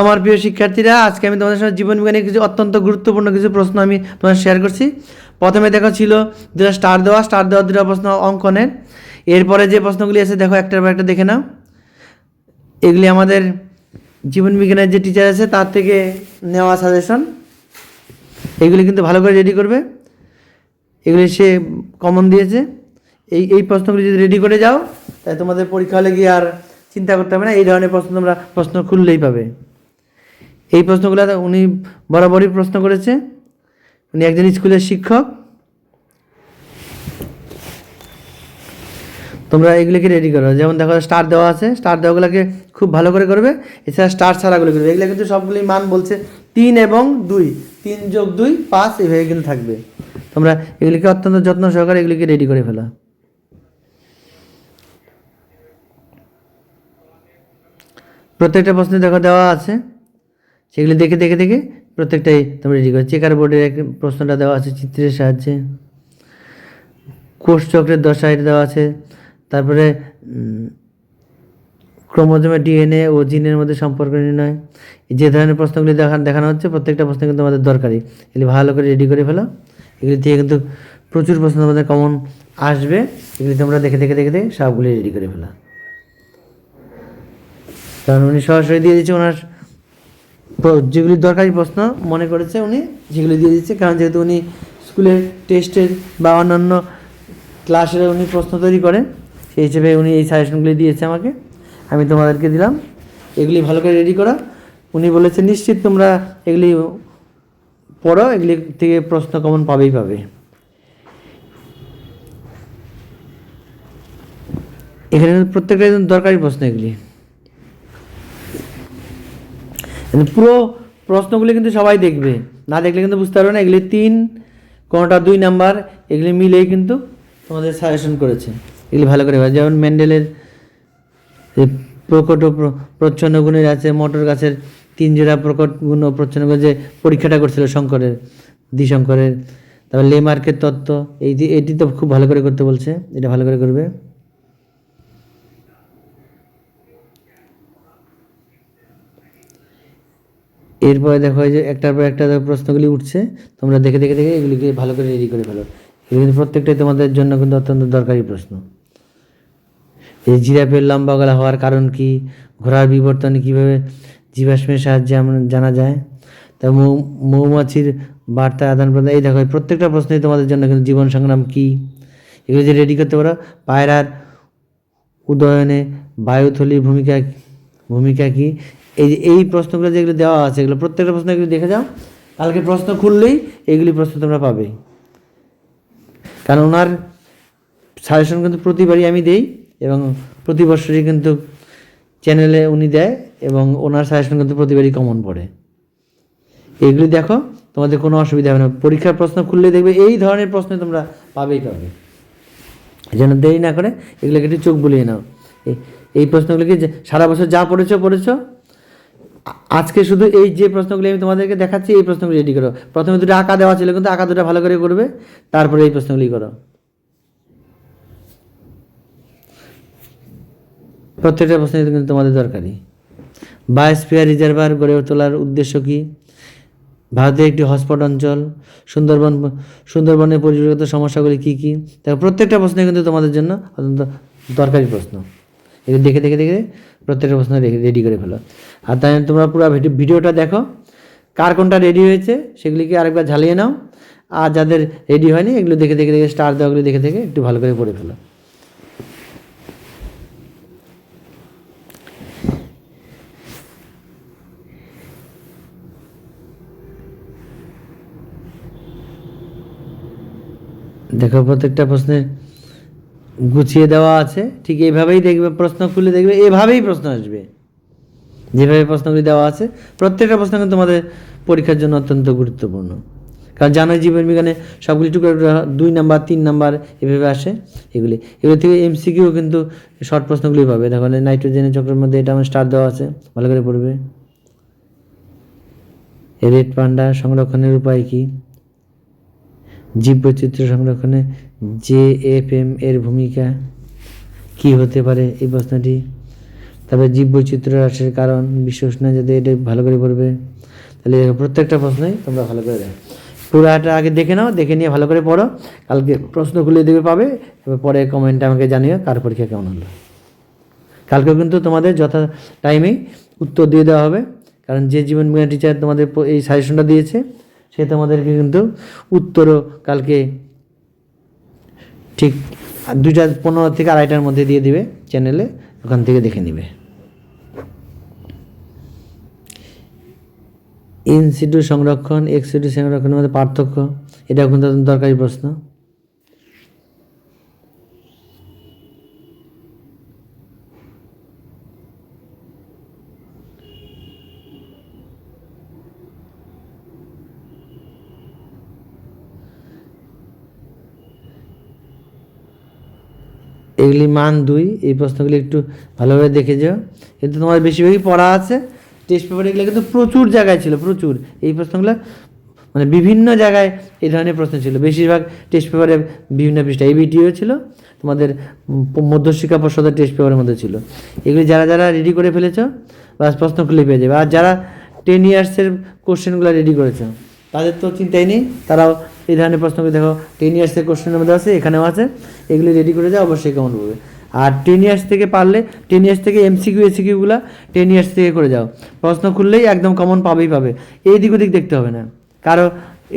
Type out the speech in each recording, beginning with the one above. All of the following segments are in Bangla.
আমার প্রিয় শিক্ষার্থীরা, আজকে আমি তোমাদের সঙ্গে জীবন বিজ্ঞানের কিছু অত্যন্ত গুরুত্বপূর্ণ কিছু প্রশ্ন আমি তোমাদের শেয়ার করছি। প্রথমে দেখো ছিল দুটা স্টার দেওয়া স্টার দেওয়া দুটো প্রশ্ন অঙ্কনের। এরপরে যে প্রশ্নগুলি আছে, দেখো একটার পর একটা দেখে নাও। এগুলি আমাদের জীবন বিজ্ঞানের যে টিচার আছে, তার থেকে নেওয়া সাজেশন এগুলি কিন্তু ভালো করে রেডি করবে। এগুলি সে কমন দিয়েছে। এই এই প্রশ্নগুলি যদি রেডি করে যাও তাই তোমাদের পরীক্ষা হলে গিয়ে আর চিন্তা করতে হবে না, এই ধরনের প্রশ্ন তোমরা, প্রশ্ন খুললেই পাবে। এই প্রশ্নগুলো উনি বরাবরই প্রশ্ন করেছে। উনি একজন স্কুলের শিক্ষক। তোমরা এগুলিকে রেডি করো। যেমন দেখো স্টার দেওয়া আছে। স্টার দেওয়াগুলোকে খুব ভালো করে করবে। এছাড়া স্টার ছাড়াগুলো করবে। এগুলো কিন্তু সবগুলি মান বলছে তিন এবং দুই। তিন যোগ দুই, পাঁচ এভাবে কিন্তু থাকবে। তোমরা এগুলিকে অত্যন্ত যত্ন সহকারে এগুলিকে রেডি করে ফেলো। প্রত্যেকটা প্রশ্নে দেখো দেওয়া আছে। সেগুলি দেখে দেখে দেখে প্রত্যেকটাই তোমরা রেডি করো। চেকার বোর্ডের এক প্রশ্নটা দেওয়া আছে, চিত্রের সাহায্যে। কোষ চক্রের দশা এটা দেওয়া আছে। তারপরে ক্রোমোজোমের ডিএনএ ও জিনের মধ্যে সম্পর্ক নির্ণয়। যে ধরনের প্রশ্নগুলি দেখান দেখানো হচ্ছে, প্রত্যেকটা প্রশ্ন কিন্তু আমাদের দরকারি এগুলি ভালো করে রেডি করে ফেলো। এগুলি থেকে কিন্তু প্রচুর প্রশ্ন আমাদের কমন আসবে। এগুলি তোমরা দেখে দেখে দেখে দেখে সবগুলি রেডি করে ফেলো। কারণ উনি সরাসরি দিয়ে দিচ্ছে ওনার যেগুলি দরকারি প্রশ্ন মনে করেছে উনি সেগুলি দিয়ে দিচ্ছে, কারণ যেহেতু উনি স্কুলের টেস্টের বা অন্যান্য ক্লাসের উনি প্রশ্ন তৈরি করেন, সেই হিসেবে উনি এই সাজেশনগুলি দিয়েছে আমাকে। আমি তোমাদেরকে দিলাম। এগুলি ভালো করে রেডি করা। উনি বলেছে, নিশ্চিত তোমরা এগুলি পড়ো, এগুলি থেকে প্রশ্ন কমন পাবেই পাবে। এখানে প্রত্যেকটা দরকারি প্রশ্ন এগুলি কিন্তু পুরো প্রশ্নগুলি কিন্তু সবাই দেখবে। না দেখলে কিন্তু বুঝতে পারবে না, এগুলি তিন, কোনোটা দুই নাম্বার, এগুলি মিলেই কিন্তু তোমাদের সাজেশন করেছে। এগুলি ভালো করে যেমন মেন্ডেলের এই প্রকট ও প্রচ্ছন্ন গুণের আছে, মটর গাছের তিন জোড়া প্রকট গুণ ও প্রচ্ছন্ন যে পরীক্ষাটা করছিল শঙ্করের, দ্বিশঙ্করের। তারপর লেমার্কের তত্ত্ব, এই এটি তো খুব ভালো করে করতে বলছে, এটা ভালো করে করবে। এরপরে দেখো যে একটার পর একটা প্রশ্নগুলি উঠছে। তোমরা দেখে দেখে দেখে এগুলিকে ভালো করে রেডি করে ফেলো। এগুলি কিন্তু প্রত্যেকটাই তোমাদের জন্য কিন্তু অত্যন্ত দরকারি প্রশ্ন। এই জিরাফের লম্বা গলা হওয়ার কারণ কি? ঘোড়ার বিবর্তন কীভাবে জীবাশ্মের সাহায্যে আমরা জানা যায়? তা মৌমাছির বার্তা আদান প্রদান এই দেখো প্রত্যেকটা প্রশ্নই তোমাদের জন্য কিন্তু জীবন সংগ্রাম কি? এগুলো যে রেডি করতে পারো, পায়রার উদয়নে বায়ুথলির ভূমিকা ভূমিকা কি? এই যে এই প্রশ্নগুলো যেগুলো দেওয়া আছে, এগুলো প্রত্যেকটা প্রশ্ন এগুলো দেখে যাও। কালকে প্রশ্ন খুললেই এইগুলি প্রশ্ন তোমরা পাবে। কারণ ওনার সাজেশন কিন্তু প্রতিবারই আমি দেই এবং প্রতি বছরই কিন্তু চ্যানেলে উনি দেয় এবং ওনার সাজেশন কিন্তু প্রতিবারই কমন পড়ে। এগুলি দেখো, তোমাদের কোনো অসুবিধা হবে না। পরীক্ষার প্রশ্ন খুললে দেখবে এই ধরনের প্রশ্ন তোমরা পাবেই পাবে। যেন দেরি না করে এগুলোকে একটু চোখ বুলিয়ে নাও। এই প্রশ্নগুলিকে সারা বছর যা পড়েছো পড়েছো আজকে শুধু এই যে প্রশ্নগুলি আমি তোমাদেরকে দেখাচ্ছি, এই প্রশ্নগুলি রেডি করো। প্রথমে দুটো আঁকা দেওয়া ছিল, কিন্তু আঁকা দুটো ভালো করে করবে। তারপরে এই প্রশ্নগুলি করো। প্রত্যেকটা প্রশ্ন কিন্তু তোমাদের দরকারি বায়োস্ফিয়ার রিজার্ভার গড়ে তোলার উদ্দেশ্য কি? ভারতের একটি হটস্পট অঞ্চল, সুন্দরবন, সুন্দরবনের পরিবেশগত সমস্যাগুলি কী কী? দেখো প্রত্যেকটা প্রশ্ন কিন্তু তোমাদের জন্য অত্যন্ত দরকারি প্রশ্ন। এগুলো দেখে দেখে দেখে প্রত্যেকটা প্রশ্ন রেডি করে ফেলো। আর তাই তোমরা পুরো ভিডিও- ভিডিওটা দেখো। কার কোনটা রেডি হয়েছে সেগুলিকে আরেকবার ঝালিয়ে নাও। আর যাদের রেডি হয়নি, এগুলো দেখে দেখে দেখে স্টার দেওয়াগুলি দেখে দেখে একটু ভালো করে পড়ে ফেলো। দেখো প্রত্যেকটা প্রশ্নে গুছিয়ে দেওয়া আছে, ঠিক এইভাবেই দেখবে, প্রশ্ন খুলে দেখবে, এভাবেই প্রশ্ন আসবে। যেভাবে প্রশ্নগুলি দেওয়া আছে, প্রত্যেকটা প্রশ্ন কিন্তু তোমাদের পরীক্ষার জন্য অত্যন্ত গুরুত্বপূর্ণ। কারণ জানোই জীবন বিজ্ঞানে সবগুলি টুকরো দুই নাম্বার, তিন নাম্বার এভাবে আসে এগুলি। এগুলি থেকে এমসিকিউ কিন্তু শর্ট প্রশ্নগুলি পাবে। দেখো নাইট্রোজেনের চক্রের মধ্যে এটা আমার স্টার দেওয়া আছে, ভালো করে পড়বে। রেড পান্ডা সংরক্ষণের উপায় কী? জীববৈচিত্র্য সংরক্ষণে জে এফ এম এর ভূমিকা কি হতে পারে এই প্রশ্নটি? তারপরে জীব বৈচিত্র্য হ্রাসের কারণ, বিশ্ব উষ্ণায়ন যাতে এটা ভালো করে পড়বে, তাহলে প্রত্যেকটা প্রশ্নই তোমরা ভালো করে দেখো। পুরাটা আগে দেখে নাও, দেখে নিয়ে ভালো করে পড়ো। কালকে প্রশ্নগুলি দেবে পাবে, এবার পরে কমেন্টে আমাকে জানিও কার পরীক্ষা কেমন হলো। কালকেও কিন্তু তোমাদের যথা টাইমেই উত্তর দিয়ে দেওয়া হবে, কারণ যে জীবন বিজ্ঞান টিচার তোমাদের এই সাজেশনটা দিয়েছে, সে তোমাদেরকে কিন্তু উত্তরও কালকে ঠিক দুইটা পনেরো থেকে আড়াইটার মধ্যে দিয়ে দিবে চ্যানেলে ওখান থেকে দেখে নিবে। ইন সিটু সংরক্ষণ এক্সিডিউ সংরক্ষণের মধ্যে পার্থক্য, এটা কিন্তু দরকারি প্রশ্ন। এগুলি মান দুই, এই প্রশ্নগুলি একটু ভালোভাবে দেখে যাও। কিন্তু তোমার বেশিরভাগই পড়া আছে। টেস্ট পেপারে এগুলো কিন্তু প্রচুর জায়গায় ছিল, প্রচুর। এই প্রশ্নগুলো মানে বিভিন্ন জায়গায় এই ধরনের প্রশ্ন ছিল। বেশিরভাগ টেস্ট পেপারে বিভিন্ন পৃষ্ঠা। এবিটিও ছিল। তোমাদের মধ্যশিক্ষা পর্ষদের টেস্ট পেপারের মধ্যে ছিল। এগুলি যারা যারা রেডি করে ফেলেছো বা প্রশ্ন খুলে পেয়ে যাবে। আর যারা টেন ইয়ার্সের কোশ্চেনগুলো রেডি করেছ, তাদের তো চিন্তাই নেই। তারাও এই ধরনের প্রশ্নগুলি দেখো টেন ইয়ার্সের কোশ্চেনের মধ্যে আছে, এখানেও আছে। এগুলি রেডি করে যাও অবশ্যই কেমন পড়বে আর টেন ইয়ার্স থেকে পারলে টেন ইয়ার্স থেকে এমসিকিউ এসিকিউগুলো টেন ইয়ার্স থেকে করে যাও। প্রশ্ন খুললেই একদম কমন পাবেই পাবে। এই দিক ওদিক দেখতে হবে না। কারও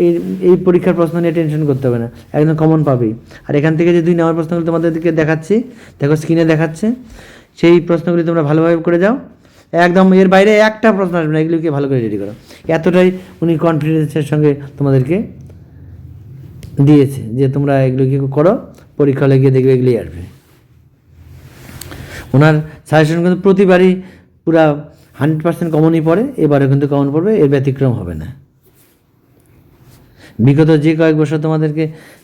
এই এই পরীক্ষার প্রশ্ন নিয়ে টেনশন করতে হবে না। একদম কমন পাবেই। আর এখান থেকে যে দুই নম্বর প্রশ্নগুলো তোমাদেরকে দেখাচ্ছি, দেখো স্ক্রিনে দেখাচ্ছে। সেই প্রশ্নগুলি তোমরা ভালোভাবে করে যাও। একদম এর বাইরে একটা প্রশ্ন আসবে না, এগুলিকে ভালো করে রেডি করো। এতটাই উনি কনফিডেন্সের সঙ্গে তোমাদেরকে দিয়েছে যে তোমরা এগুলো কি করো, পরীক্ষা হলে গিয়ে দেখবে এগুলোই আসবে। ওনার সাজেশন কিন্তু প্রতিবারই পুরা হান্ড্রেড পার্সেন্ট কমনই পড়ে এবারে কিন্তু কমন পড়বে, এর ব্যতিক্রম হবে না। বিগত যে কয়েক বছর তোমাদেরকে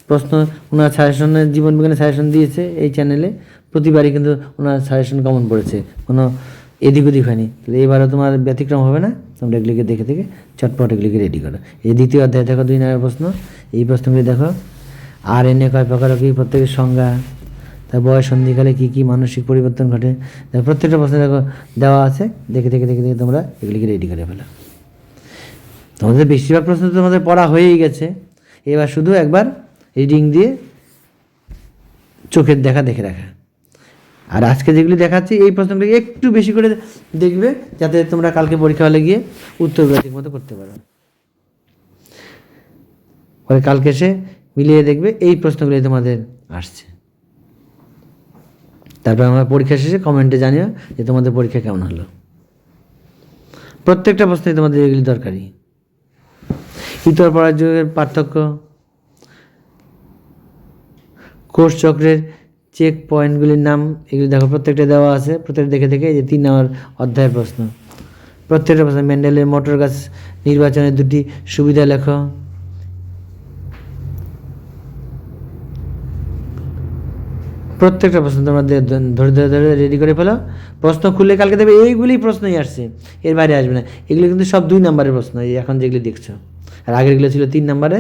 প্রশ্ন, ওনার সাজেশনের জীবন বিজ্ঞানের সাজেশন দিয়েছে এই চ্যানেলে প্রতিবারই কিন্তু ওনার সাজেশন কমন পড়েছে। কোনো এদিক ওদিক হয়নি। তাহলে এবারে তোমার ব্যতিক্রম হবে না। তোমরা এগুলিকে দেখে দেখে চটপট এগুলিকে রেডি করো। এই দ্বিতীয় অধ্যায় দেখো দুই নম্বর প্রশ্ন। এই প্রশ্নগুলি দেখো, আর এনে কয় প্রকার কি? প্রত্যেকের সংজ্ঞা। তার বয়স, সন্ধিকালে কী কী মানসিক পরিবর্তন ঘটে? তার প্রত্যেকটা প্রশ্ন দেখো দেওয়া আছে। দেখে দেখে দেখে দেখে তোমরা এগুলিকে রেডি করে ফেলো। তোমাদের বেশিরভাগ প্রশ্ন তোমাদের পড়া হয়েই গেছে। এবার শুধু একবার রিডিং দিয়ে চোখের দেখা দেখে রাখা। আর আজকে যেগুলি দেখাচ্ছি, এই প্রশ্নগুলি একটু বেশি করে দেখবে, যাতে তোমরা কালকে পরীক্ষা হলে গিয়ে উত্তরগুলো ঠিক মতো করতে পারো। পরে কালকে এসে মিলিয়ে দেখবে, এই প্রশ্নগুলি তোমাদের আসছে। তারপর আমার পরীক্ষা শেষে কমেন্টে জানিও যে তোমাদের পরীক্ষা কেমন হলো। প্রত্যেকটা প্রশ্নে তোমাদের এগুলি দরকারি। ইতর পড়ার যুগের পার্থক্য, কোষ চক্রের চেক পয়েন্টগুলির নাম, এগুলি দেখো, প্রত্যেকটা দেওয়া আছে, প্রত্যেকটা দেখে দেখে যে তিন নম্বর অধ্যায়ের প্রশ্ন। প্রত্যেকটা প্রশ্ন ম্যান্ডেলের মোটর গাছ নির্বাচনের দুটি সুবিধা লেখো। প্রত্যেকটা প্রশ্ন তোমরা ধরে ধরে ধরে রেডি করে ফেলো। প্রশ্ন খুললে কালকে দেবে এইগুলি প্রশ্নই আসছে, এর বাইরে আসবে না। এগুলো কিন্তু সব দুই নম্বরের প্রশ্ন, এই এখন যেগুলি দেখছ। আর আগেরগুলো ছিল তিন নম্বরে,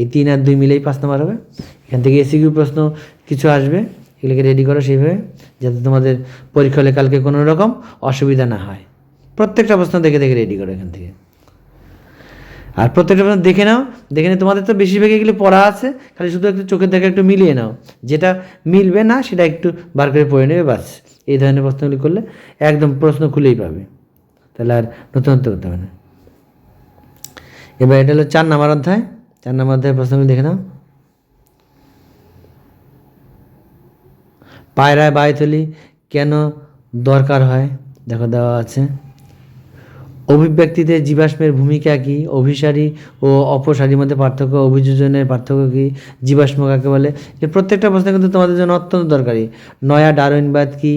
এই তিন আর দুই মিলেই পাঁচ নম্বর হবে। এখান থেকে এসিকিউ প্রশ্ন কিছু আসবে। এগুলোকে রেডি করো সেইভাবে, যাতে তোমাদের পরীক্ষা হলে কালকে কোনো রকম অসুবিধা না হয়। প্রত্যেকটা প্রশ্ন দেখে দেখে রেডি করো এখান থেকে। আর প্রত্যেকটা প্রশ্ন দেখে নাও, দেখে নিয়ে তোমাদের তো বেশিরভাগ এগুলি পড়া আছে, খালি শুধু একটু চোখের দেখে একটু মিলিয়ে নাও। যেটা মিলবে না, সেটা একটু বার করে পড়ে নেবে বাস এই ধরনের প্রশ্নগুলি করলে একদম প্রশ্ন খুলেই পাবে। তাহলে আর নতুনত্ব করতে হবে না। এবার এটা হলো চার নাম্বার অধ্যায়। চার নাম্বার অধ্যায় প্রশ্নগুলি দেখে নাও। পায়রায় বায়ুথলি কেন দরকার হয়? দেখো দেওয়া আছে। অভিব্যক্তিতে জীবাশ্মের ভূমিকা কি? অভিসারী ও অপসারীর মধ্যে পার্থক্য, অভিযোজনের পার্থক্য কি? জীবাশ্ম কাকে বলে? এই প্রত্যেকটা প্রশ্ন কিন্তু তোমাদের জন্য অত্যন্ত দরকারি। নয়া ডারউইনবাদ কি?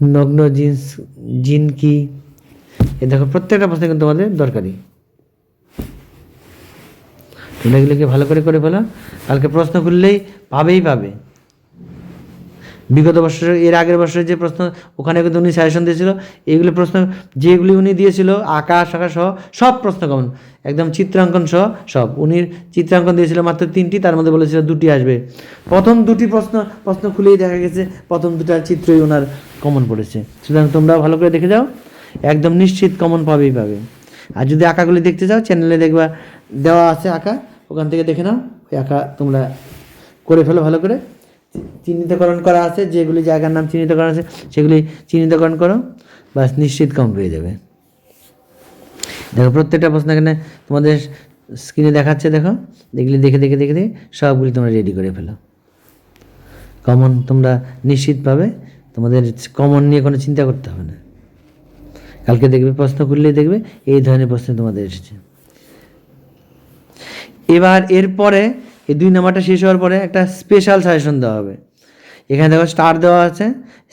নগ্ন জিন্স, জিন কি? এ দেখো, প্রত্যেকটা প্রশ্ন কিন্তু তোমাদের দরকারি। এগুলোকে ভালো করে করে ফেলো কালকে প্রশ্ন করলেই পাবেই পাবে। বিগত বছর এর আগের বছরের যে প্রশ্ন, ওখানে কিন্তু উনি সাজেশন দিয়েছিল এইগুলো প্রশ্ন যেগুলি উনি দিয়েছিল, আকাশ আকাশ সহ সব প্রশ্ন কমন একদম চিত্রাঙ্কন সহ সব। উনি চিত্রাঙ্কন দিয়েছিল মাত্র তিনটি, তার মধ্যে বলেছিল দুটি আসবে। প্রথম দুটি প্রশ্ন প্রশ্ন খুলেই দেখা গেছে, প্রথম দুটার চিত্রই ওনার কমন পড়েছে সুতরাং তোমরাও ভালো করে দেখে যাও, একদম নিশ্চিত কমন পাবেই পাবে। আর যদি আঁকাগুলি দেখতে চাও চ্যানেলে দেখবা, দেওয়া আছে আঁকা, ওখান থেকে দেখে নাও, ওই আঁকা তোমরা করে ফেলো ভালো করে। চিহ্নিতকরণ করা আছে, যেগুলি জায়গার নাম চিহ্নিতকরণ আছে, সেগুলি চিহ্নিতকরণ করো বাস নিশ্চিত কম পেয়ে যাবে। দেখো প্রত্যেকটা প্রশ্ন এখানে তোমাদের স্ক্রিনে দেখাচ্ছে, দেখো। দেখলে দেখে দেখে দেখে দেখে সবগুলি তোমরা রেডি করে ফেলো। কমন তোমরা নিশ্চিত পাবে, তোমাদের কমন নিয়ে কোনো চিন্তা করতে হবে না। কালকে দেখবে, প্রশ্ন খুললেই দেখবে, এই ধরনের প্রশ্ন তোমাদের এসেছে। এবার এরপরে এই দুই নাম্বারটা শেষ হওয়ার পরে একটা স্পেশাল সাজেশন দেওয়া হবে। এখানে দেখো স্টার দেওয়া আছে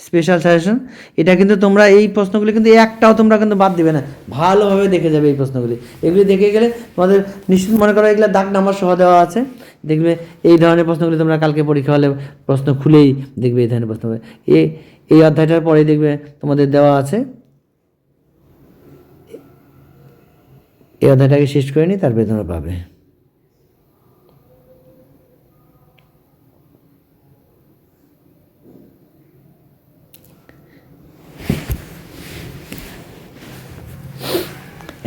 স্পেশাল সাজেশন এটা কিন্তু তোমরা এই প্রশ্নগুলি কিন্তু একটাও তোমরা কিন্তু বাদ দিবে না। ভালোভাবে দেখে যাবে এই প্রশ্নগুলি। এগুলি দেখে গেলে তোমাদের নিশ্চিত মনে করো এগুলো দাগ নাম্বার সহ দেওয়া আছে। দেখবে এই ধরনের প্রশ্নগুলি তোমরা কালকে পরীক্ষা হলে প্রশ্ন খুলেই দেখবে এই ধরনের প্রশ্ন। এই এই অধ্যায়টার পরেই দেখবে তোমাদের দেওয়া আছে। এই অধ্যায়টাকে শেষ করে নিই তারপরে তোমরা পাবে।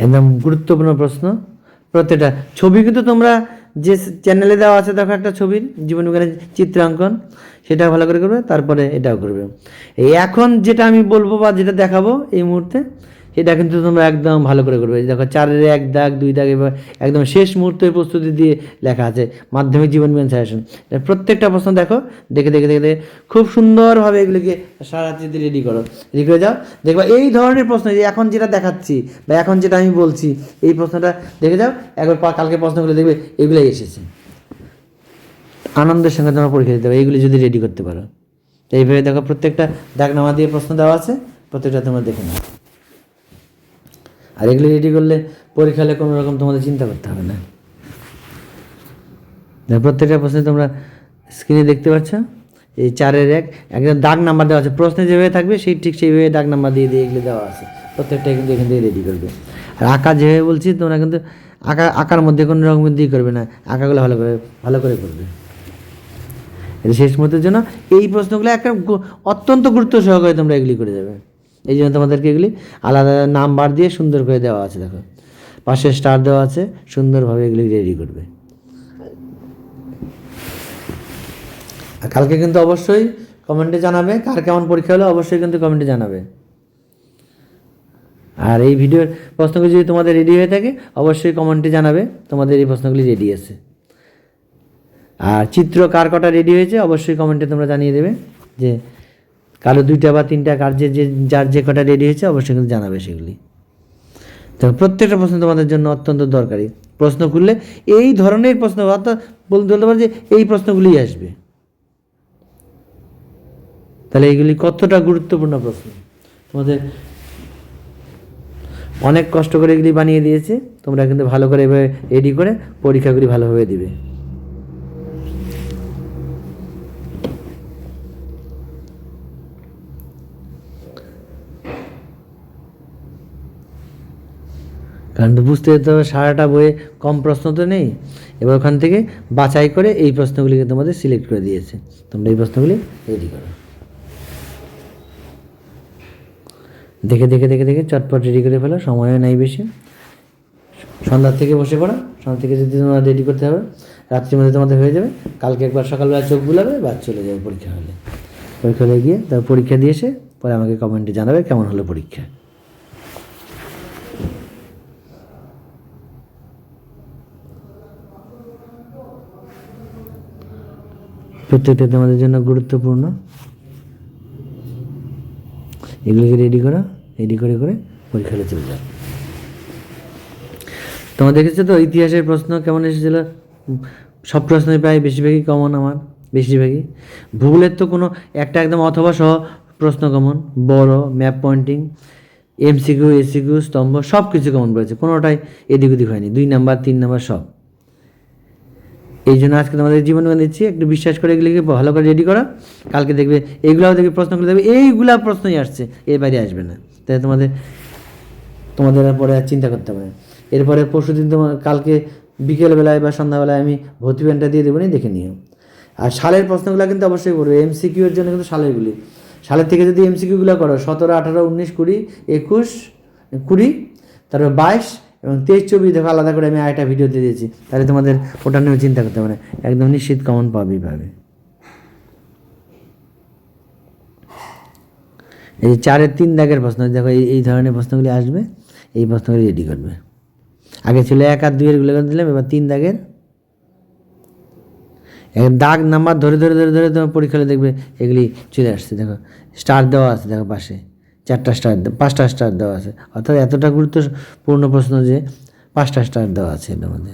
একদম গুরুত্বপূর্ণ প্রশ্ন। প্রত্যেকটা ছবি কিন্তু তোমরা যে চ্যানেলে দেওয়া আছে, দেখো একটা ছবির জীবন বিজ্ঞানের চিত্রাঙ্কন, সেটা ভালো করে করবে, তারপরে এটাও করবে। এই এখন যেটা আমি বলব বা যেটা দেখাবো এই মুহূর্তে সেটা কিন্তু তোমরা একদম ভালো করে করবে। দেখো চারের এক দাগ, দুই দাগ, এবার একদম শেষ মুহূর্তের প্রস্তুতি দিয়ে লেখা আছে, মাধ্যমিক জীবন বিজ্ঞান সাজেশন প্রত্যেকটা প্রশ্ন দেখো, দেখে দেখে দেখে দেখে, খুব সুন্দরভাবে এগুলিকে সারা রাত্রিতে রেডি করো। রেডি করে যাও, দেখবা এই ধরনের প্রশ্ন যে এখন যেটা দেখাচ্ছি বা এখন যেটা আমি বলছি, এই প্রশ্নটা দেখে যাও, একবার কালকে প্রশ্নগুলো দেখবে, এগুলোই এসেছে। আনন্দের সঙ্গে তোমরা পরীক্ষা দিতে পারো এইগুলি যদি রেডি করতে পারো। এইভাবে দেখো প্রত্যেকটা দাগনামা দিয়ে প্রশ্ন দেওয়া আছে, প্রত্যেকটা তোমরা দেখে নাও। আর এগুলি রেডি করলে পরীক্ষা হলে কোনো রকম তোমাদের চিন্তা করতে হবে না। প্রত্যেকটা প্রশ্নে তোমরা স্ক্রিনে দেখতে পাচ্ছ, এই চারের এক একদম দাগ নাম্বার দেওয়া আছে। প্রশ্নে যেভাবে থাকবে, সেই ঠিক সেইভাবে দাগ নাম্বার দিয়ে দিয়ে এগুলো দেওয়া আছে। প্রত্যেকটা কিন্তু এখান থেকে রেডি করবে। আর আঁকা যেভাবে বলছি, তোমরা কিন্তু আঁকা, আঁকার মধ্যে কোনো রকম দিয়ে করবে না। আঁকাগুলো ভালো করে ভালো করে করবে। এটা শেষ মুহূর্তের জন্য এই প্রশ্নগুলো একটা অত্যন্ত গুরুত্ব সহকারে তোমরা এগুলি করে যাবে। এই জন্য তোমাদেরকে এগুলি আলাদা নাম্বার দিয়ে সুন্দর করে দেওয়া আছে, দেখো। পাশে স্টার দেওয়া আছে, সুন্দরভাবে এগুলি রেডি করবে। আর কালকে কিন্তু অবশ্যই কমেন্টে জানাবে, কার কেমন পরীক্ষা হলো অবশ্যই কিন্তু কমেন্টে জানাবে। আর এই ভিডিওর প্রশ্নগুলি যদি তোমাদের রেডি হয়ে থাকে, অবশ্যই কমেন্টে জানাবে, তোমাদের এই প্রশ্নগুলি রেডি আছে। আর চিত্র কার কটা রেডি হয়েছে, অবশ্যই কমেন্টে তোমরা জানিয়ে দেবে যে কারও দুইটা বা তিনটা কার যে যার যে কটা রেডি হয়েছে, অবশ্যই কিন্তু জানাবে সেগুলি। তো প্রত্যেকটা প্রশ্ন তোমাদের জন্য অত্যন্ত দরকারি। প্রশ্ন করলে এই ধরনের প্রশ্ন, অর্থাৎ বলতে বলতে পারো যে এই প্রশ্নগুলিই আসবে। তাহলে এইগুলি কতটা গুরুত্বপূর্ণ প্রশ্ন? তোমাদের অনেক কষ্ট করে এগুলি বানিয়ে দিয়েছে। তোমরা কিন্তু ভালো করে এভাবে রেডি করে পরীক্ষাগুলি ভালোভাবে দিবে। কারণ বুঝতে হবে সারাটা বইয়ে কম প্রশ্ন তো নেই। এবার ওখান থেকে বাছাই করে এই প্রশ্নগুলিকে তোমাদের সিলেক্ট করে দিয়েছে। তোমরা এই প্রশ্নগুলি রেডি করো। দেখে দেখে দেখে দেখে চটপট রেডি করে ফেলো, সময়ও নাই বেশি। সন্ধ্যার থেকে বসে পড়ো, সন্ধ্যা থেকে যদি তোমরা রেডি করতে হবে, রাত্রির মধ্যে তোমাদের হয়ে যাবে। কালকে একবার সকালবেলা চোখ বুলাবে বা চলে যাবে পরীক্ষা হলে। পরীক্ষা হলে গিয়ে তারপর পরীক্ষা দিয়ে এসে পরে আমাকে কমেন্টে জানাবে কেমন হলো পরীক্ষা। প্রত্যেকটা তোমাদের জন্য গুরুত্বপূর্ণ। এগুলিকে রেডি করো রেডি করে করে পরীক্ষাটা চলে যাও তোমরা দেখেছ তো, ইতিহাসের প্রশ্ন কেমন এসেছিল? সব প্রশ্নই প্রায় বেশিরভাগই কমন আমার, বেশিরভাগই। ভূগোলের তো কোনো একটা একদম অথবা সহ প্রশ্ন কমন বড় ম্যাপ পয়েন্টিং এমসিকিউ এসিকিউ স্তম্ভ সব কিছু কমন পড়েছে কোনোটাই এদিক ওদিক হয়নি। দুই নাম্বার তিন নাম্বার সব। এই জন্য আজকে তোমাদের জীবনগান দিচ্ছি, একটু বিশ্বাস করে এগুলিকে ভালো করে রেডি করো। কালকে দেখবে এইগুলাও দেখবে প্রশ্নগুলো দেখবে এইগুলা প্রশ্নই আসছে, এর বাইরে আসবে না। তাই তোমাদের তোমাদের পরে চিন্তা করতে হবে এরপরে পরশু দিন তোমার কালকে বিকেলবেলায় বা সন্ধ্যাবেলায় আমি ভর্তি প্যানটা দিয়ে দেবো নি দেখে নিও। আর সালের প্রশ্নগুলো কিন্তু অবশ্যই পড়বে এমসিকিউ জন্য কিন্তু সালেরগুলি। সালের থেকে যদি এমসিকিউগুলো করো, সতেরো, আঠারো, উনিশ, কুড়ি, একুশ, কুড়ি, তারপর বাইশ এবং তেইশ চব্বিশ দেখো আলাদা করে আমি আরেকটা ভিডিও দিয়ে দিয়েছি। তাহলে তোমাদের ওটা নিয়েও চিন্তা করতে হবে না। একদম নিশ্চিত কমন পাবেই পাবে এই চারের তিন দাগের প্রশ্ন, দেখো এই এই ধরনের প্রশ্নগুলি আসবে, এই প্রশ্নগুলি রেডি করবে। আগে ছিল এক আর দুইয়েরগুলো করে দিলাম? এবার তিন দাগের। দাগ নাম্বার ধরে ধরে ধরে ধরে তোমার পরীক্ষা দেখবে এগুলি চলে আসছে, দেখো। স্টার দেওয়া আছে, দেখো পাশে। চারটা স্টার পাঁচটা স্টার দেওয়া আছে। অর্থাৎ এতটা গুরুত্বপূর্ণ প্রশ্ন যে পাঁচটা স্টার দেওয়া আছে এর মধ্যে।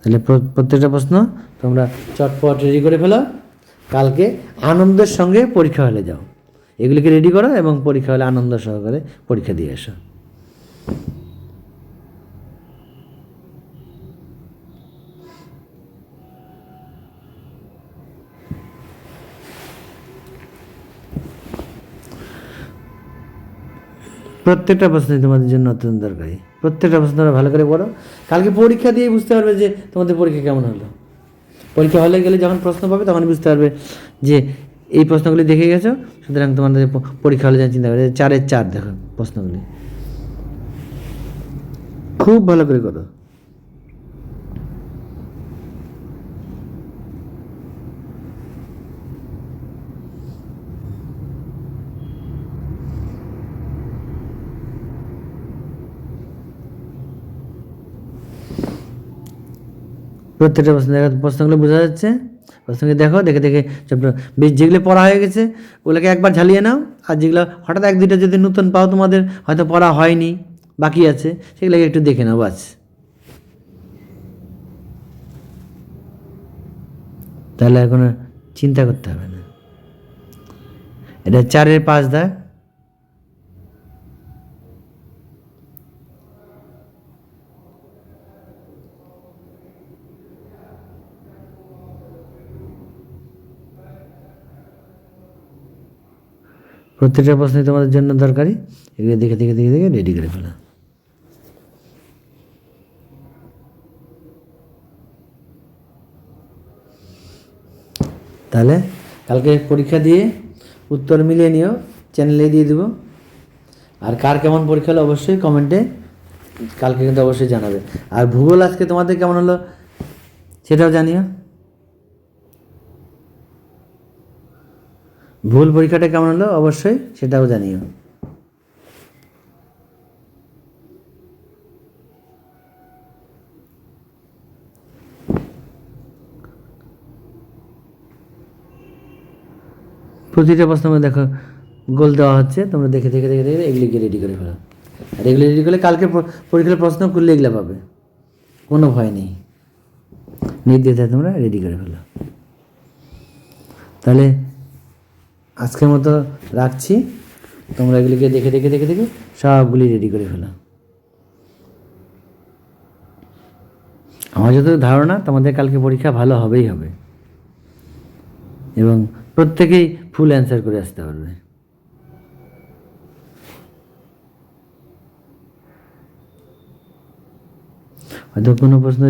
তাহলে প্রত্যেকটা প্রশ্ন তোমরা চটপট রেডি করে ফেলো। কালকে আনন্দের সঙ্গে পরীক্ষা হলে যাও। এগুলিকে রেডি করো এবং পরীক্ষা হলে আনন্দ সহকারে পরীক্ষা দিয়ে এসো। প্রত্যেকটা প্রশ্নই তোমাদের জন্য অত্যন্ত দরকারি। প্রত্যেকটা প্রশ্ন তোমরা ভালো করে পড়ো। কালকে পরীক্ষা দিয়ে বুঝতে পারবে যে তোমাদের পরীক্ষা কেমন হলো। পরীক্ষা হলে গেলে যখন প্রশ্ন পাবে তখন বুঝতে পারবে যে এই প্রশ্নগুলি দেখে গেছো, সুতরাং তোমাদের পরীক্ষা হলে যেন চিন্তা করে, চারের চার দেখো প্রশ্নগুলি। খুব ভালো করে করো। প্রত্যেকটা প্রশ্ন দেখা প্রশ্নগুলো বোঝা যাচ্ছে। প্রশ্নগুলো দেখো, দেখে দেখে বেশ যেগুলো পড়া হয়ে গেছে, ওগুলোকে একবার ঝালিয়ে নাও। আর যেগুলো হঠাৎ এক দুইটা যদি নতুন পাও তোমাদের, হয়তো পড়া হয়নি, বাকি আছে, সেগুলোকে একটু দেখে নাও, বাস। তাহলে কোনো চিন্তা করতে হবে না। এটা চারের পাঁচ দাগ। প্রত্যেকটা প্রশ্নই তোমাদের জন্য দরকারি। এগুলো দেখে দেখে দেখে দেখে রেডি করে ফেলা। তাহলে কালকে পরীক্ষা দিয়ে উত্তর মিলিয়ে নিও চ্যানেলে দিয়ে দেবো। আর কার কেমন পরীক্ষা হলো অবশ্যই কমেন্টে কালকে কিন্তু অবশ্যই জানাবে। আর ভূগোল আজকে তোমাদের কেমন হলো সেটাও জানিও। ভুল পরীক্ষাটা কেমন হলো? অবশ্যই সেটাও জানিও। প্রতিটা প্রশ্ন দেখো, গোল দেওয়া হচ্ছে, তোমরা দেখে দেখে দেখে দেখে এগুলিকে রেডি করে ফেলো। আর এগুলি রেডি করলে কালকে পরীক্ষার প্রশ্ন করলে এগুলো পাবে। কোনো ভয় নেই। নির্দ্বিধায় তোমরা রেডি করে ফেলো। তাহলে আজকের মতো রাখছি। তোমরা এগুলিকে দেখে দেখে দেখে দেখে সবগুলি রেডি করে ফেলো। আমার যত ধারণা, তোমাদের কালকে পরীক্ষা ভালো হবেই হবে। এবং প্রত্যেকেই ফুল অ্যান্সার করে আসতে পারবে। হয়তো কোনো প্রশ্ন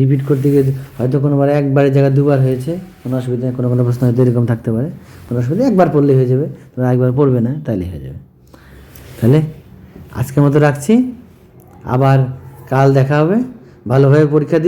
রিপিট করতে গিয়ে হয়তো কোনোবার একবারের জায়গায় দুবার হয়েছে, কোনো অসুবিধা নেই, কোনো কোনো প্রশ্ন হয়তো এরকম থাকতে পারে। কোনো অসুবিধা একবার পড়লে হয়ে যাবে তোমরা একবার পড়বে না তাহলে হয়ে যাবে। তাহলে আজকের মতো রাখছি, আবার কাল দেখা হবে, ভালোভাবে পরীক্ষা দিও।